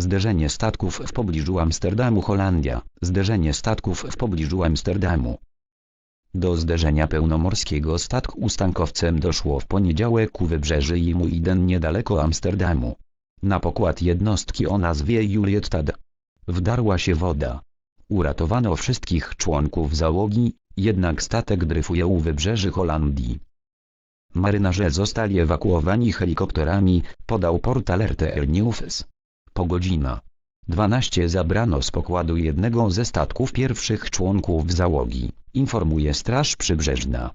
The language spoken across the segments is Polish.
Zderzenie statków w pobliżu Amsterdamu Holandia. Zderzenie statków w pobliżu Amsterdamu. Do zderzenia pełnomorskiego statku z tankowcem doszło w poniedziałek u wybrzeży Imuiden niedaleko Amsterdamu. Na pokład jednostki o nazwie Julietad. Wdarła się woda. Uratowano wszystkich członków załogi, jednak statek dryfuje u wybrzeży Holandii. Marynarze zostali ewakuowani helikopterami, podał portal RTL News. Po godzina 12 zabrano z pokładu jednego ze statków pierwszych członków załogi, informuje Straż Przybrzeżna.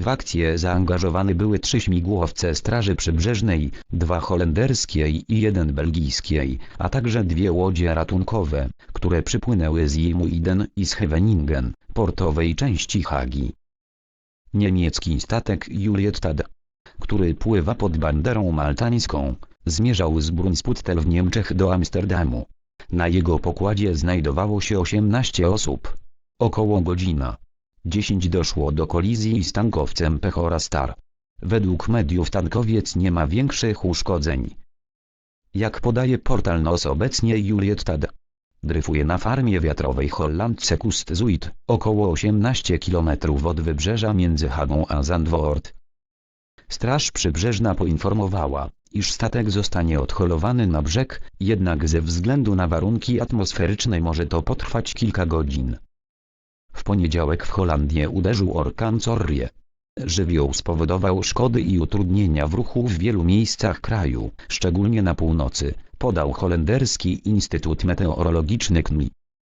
W akcję zaangażowane były trzy śmigłowce Straży Przybrzeżnej, dwa holenderskiej i jeden belgijskiej, a także dwie łodzie ratunkowe, które przypłynęły z Imuiden i z Scheveningen, portowej części Hagi. Niemiecki statek Julietad, który pływa pod banderą maltańską, zmierzał z Brunsputtel w Niemczech do Amsterdamu. Na jego pokładzie znajdowało się 18 osób. Około godzina 10 doszło do kolizji z tankowcem Pechora Star. Według mediów tankowiec nie ma większych uszkodzeń. Jak podaje portal NOS obecnie Julietad dryfuje na farmie wiatrowej Hollandse Kust Zuid, około 18 km od wybrzeża między Hagą a Zandvoort. Straż Przybrzeżna poinformowała, iż statek zostanie odholowany na brzeg, jednak ze względu na warunki atmosferyczne może to potrwać kilka godzin. W poniedziałek w Holandię uderzył orkan Corrie. Żywioł spowodował szkody i utrudnienia w ruchu w wielu miejscach kraju, szczególnie na północy, podał holenderski Instytut Meteorologiczny KNMI.